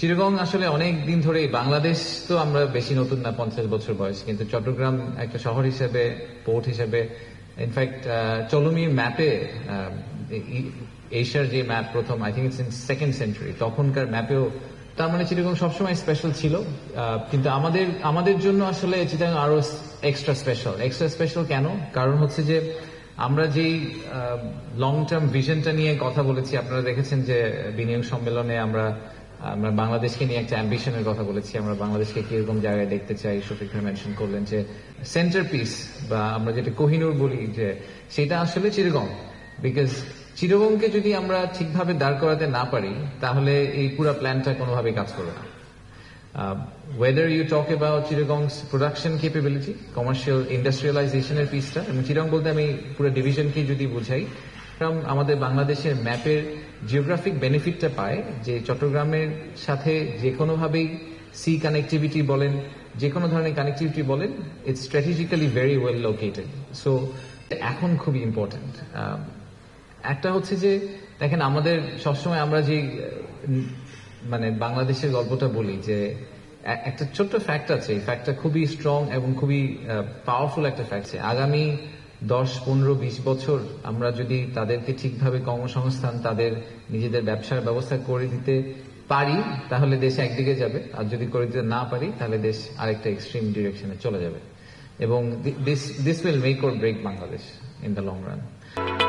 চিরগং আসলে অনেক দিন ধরে বাংলাদেশ তো আমরা বেশি নতুন না, পঞ্চাশ বছর বয়স, কিন্তু চট্টগ্রাম একটা শহর হিসেবে, পোর্ট হিসেবে ইনফ্যাক্ট চলমির ম্যাপে এশিয়ার যে ম্যাপ প্রথম I think in second century তখনকার ম্যাপেও তার মানে চিরগং সবসময় স্পেশাল ছিল কিন্তু আমাদের আমাদের জন্য আসলে চিটাং আরও এক্সট্রা স্পেশাল এক্সট্রা স্পেশাল কেন? কারণ হচ্ছে যে আমরা যেই লং টার্ম ভিশনটা নিয়ে কথা বলেছি, আপনারা দেখেছেন যে বিনিয়োগ সম্মেলনে আমরা আমরা বাংলাদেশকে নিয়ে একটা অ্যাম্বিশনের কথা বলেছি। আমরা বাংলাদেশকে কীরকম জায়গায় দেখতে চাই শফিক ভাই মেনশন করলেন যে সেন্টার পিস বা আমরা যেটা কোহিনুর বলি যে সেটা আসলে চিরগং বিকজ চিরগংকে যদি আমরা ঠিকভাবে দাঁড় করাতে না পারি তাহলে এই পুরো প্ল্যানটা কোনোভাবেই কাজ করবে না। Uh, whether you talk about production commercial industrialization এর পিসটা এবং চিরং বলতে আমি পুরো ডিভিশনকে যদি বুঝাই আমাদের বাংলাদেশের ম্যাপের জিওগ্রাফিক বেনিফিটটা পায় যে চট্টগ্রামের সাথে যে কোনোভাবেই সি কানেক্টিভিটি বলেন, যে কোনো ধরনের কানেক্টিভিটি বলেন it's strategically very well located so এখন খুবই ইম্পর্ট্যান্ট একটা হচ্ছে যে, দেখেন আমাদের সবসময় আমরা যে মানে বাংলাদেশের গল্পটা বলি যে একটা ছোট্ট ফ্যাক্ট আছে, এই ফ্যাক্টটা খুবই স্ট্রং এবং খুবই পাওয়ারফুল একটা ফ্যাক্ট আগামী দশ, পনেরো, বিশ বছর আমরা যদি তাদেরকে ঠিকভাবে কর্মসংস্থান, তাদের নিজেদের ব্যবসার ব্যবস্থা করে দিতে পারি, তাহলে দেশ একদিকে যাবে। আর যদি করে দিতে না পারি, তাহলে দেশ আরেকটা এক্সট্রিম ডিরেকশনে চলে যাবে। এবং this this will make or break Bangladesh in the long run